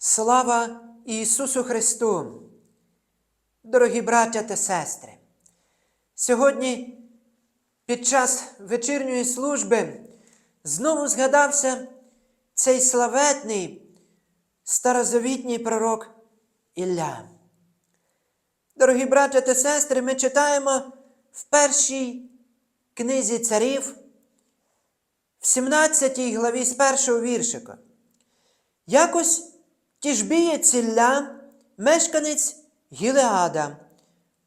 Слава Ісусу Христу! Дорогі браття та сестри! Сьогодні під час вечірньої служби знову згадався цей славетний старозавітній пророк Ілля. Дорогі браття та сестри, ми читаємо в першій книзі царів, в 17 главі з першого віршика. Якось тіжбієць Ілля, мешканець Гілеада,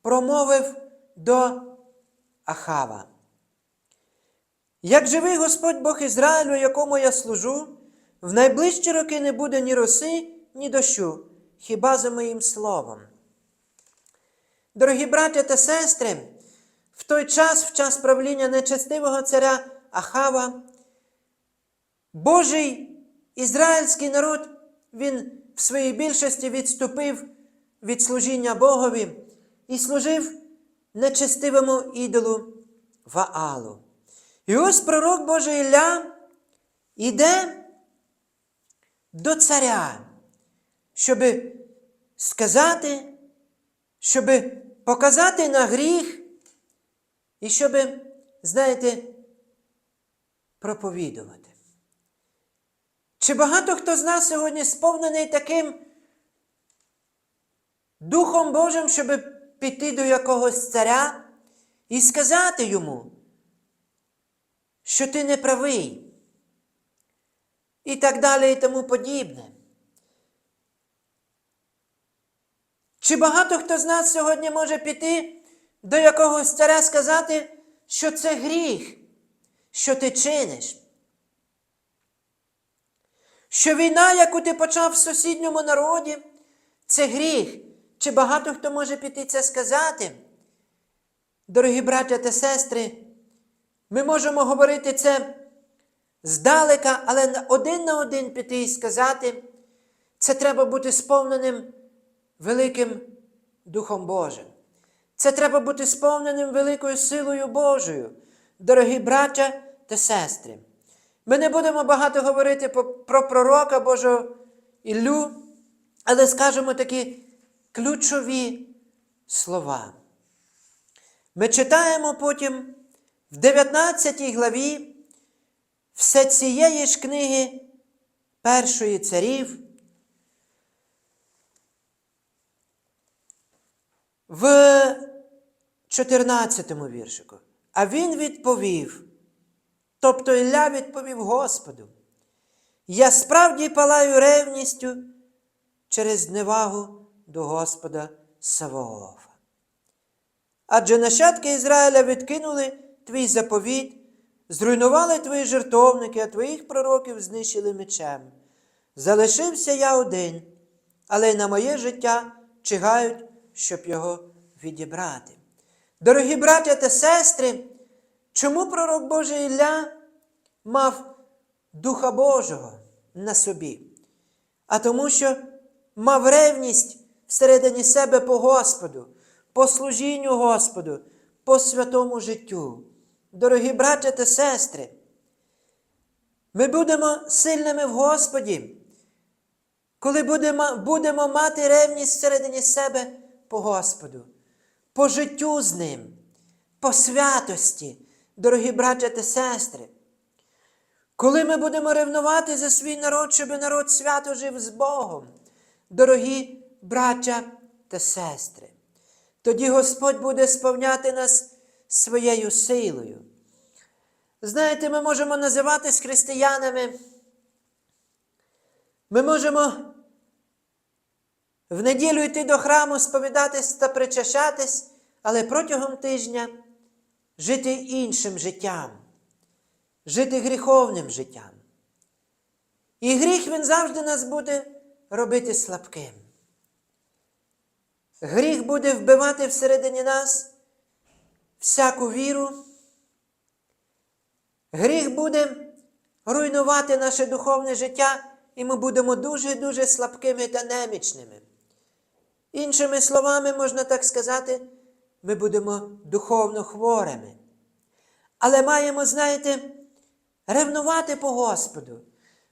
промовив до Ахава. Як живий Господь Бог Ізраїлю, якому я служу, в найближчі роки не буде ні роси, ні дощу, хіба за моїм словом. Дорогі браття та сестри, в той час, в час правління нечестивого царя Ахава, Божий ізраїльський народ, він в своїй більшості відступив від служіння Богові і служив нечестивому ідолу Ваалу. І ось пророк Божий Ілля іде до царя, щоб сказати, щоб показати на гріх і щоб, знаєте, проповідувати. Чи багато хто з нас сьогодні сповнений таким Духом Божим, щоб піти до якогось царя і сказати йому, що ти не правий, і так далі, і тому подібне. Чи багато хто з нас сьогодні може піти до якогось царя сказати, що це гріх, що ти чиниш? Що війна, яку ти почав в сусідньому народі, це гріх. Чи багато хто може піти це сказати? Дорогі браття та сестри, ми можемо говорити це здалека, але один на один піти і сказати, це треба бути сповненим великим Духом Божим. Це треба бути сповненим великою силою Божою, дорогі браття та сестри. Ми не будемо багато говорити про пророка Божого Іллю, але скажемо такі ключові слова. Ми читаємо потім в 19 главі все цієї ж книги першої царів. В 14 віршику. А він відповів, тобто Ілля відповів Господу, я справді палаю ревністю через зневагу до Господа Савоофа. Адже нащадки Ізраїля відкинули твій заповіт, зруйнували твої жертовники, а твоїх пророків знищили мечем. Залишився я один, але й на моє життя чигають, щоб його відібрати. Дорогі браття та сестри, чому пророк Божий Ілля мав Духа Божого на собі? А тому, що мав ревність всередині себе по Господу, по служінню Господу, по святому життю. Дорогі браття та сестри, ми будемо сильними в Господі, коли будемо, будемо мати ревність всередині себе по Господу, по життю з Ним, по святості, дорогі браття та сестри. Коли ми будемо ревнувати за свій народ, щоб народ свято жив з Богом, дорогі браття та сестри, тоді Господь буде сповняти нас своєю силою. Знаєте, ми можемо називатись християнами. Ми можемо в неділю йти до храму, сповідатись та причащатись, але протягом тижня жити іншим життям, жити гріховним життям. І гріх він завжди нас буде робити слабким. Гріх буде вбивати всередині нас всяку віру. Гріх буде руйнувати наше духовне життя, і ми будемо дуже-дуже слабкими та немічними. Іншими словами, можна так сказати, ми будемо духовно хворими. Але маємо, знаєте, ревнувати по Господу.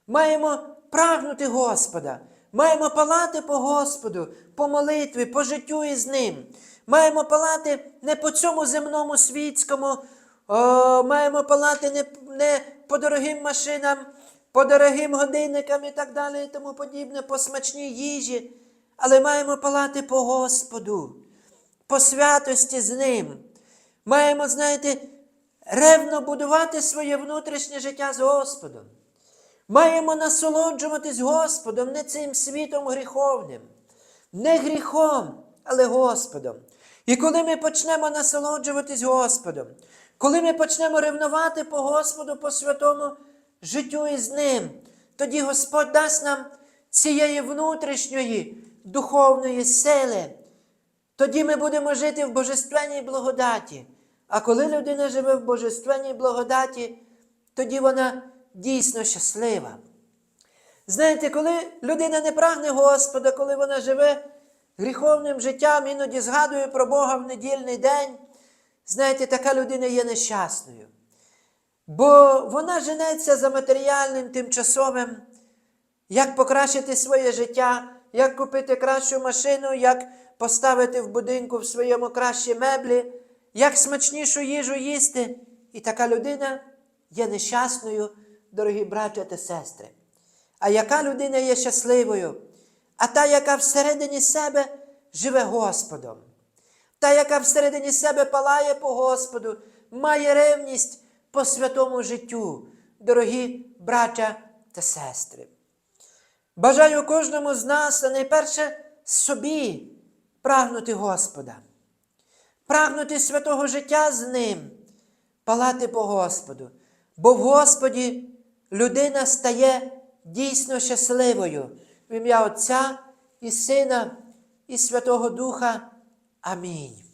Маємо прагнути Господа, Маємо палати по Господу, по молитві, по життю із Ним. Маємо палати не по цьому земному світському, о, маємо палати не, не по дорогим машинам, по дорогим годинникам і так далі, і тому подібне, по смачній їжі, але маємо палати по Господу, по святості з Ним. Маємо, знаєте, ревно будувати своє внутрішнє життя з Господом. Маємо насолоджуватись Господом, не цим світом гріховним, не гріхом, але Господом. І коли ми почнемо насолоджуватись Господом, коли ми почнемо ревнувати по Господу, по святому життю із Ним, тоді Господь дасть нам цієї внутрішньої духовної сили. Тоді ми будемо жити в божественній благодаті. А коли людина живе в божественній благодаті, тоді вона дійсно щаслива. Знаєте, коли людина не прагне Господа, коли вона живе гріховним життям, іноді згадує про Бога в недільний день, знаєте, така людина є нещасною. Бо вона женеться за матеріальним, тимчасовим, як покращити своє життя, як купити кращу машину, як поставити в будинку в своєму кращі меблі, як смачнішу їжу їсти. І така людина є нещасною, дорогі браття та сестри. А яка людина є щасливою? А та, яка всередині себе живе Господом, та, яка всередині себе палає по Господу, має ревність по святому життю, дорогі браття та сестри. Бажаю кожному з нас, а найперше собі прагнути Господа, прагнути святого життя з Ним, палати по Господу, бо в Господі людина стає дійсно щасливою в ім'я Отця і Сина і Святого Духа. Амінь.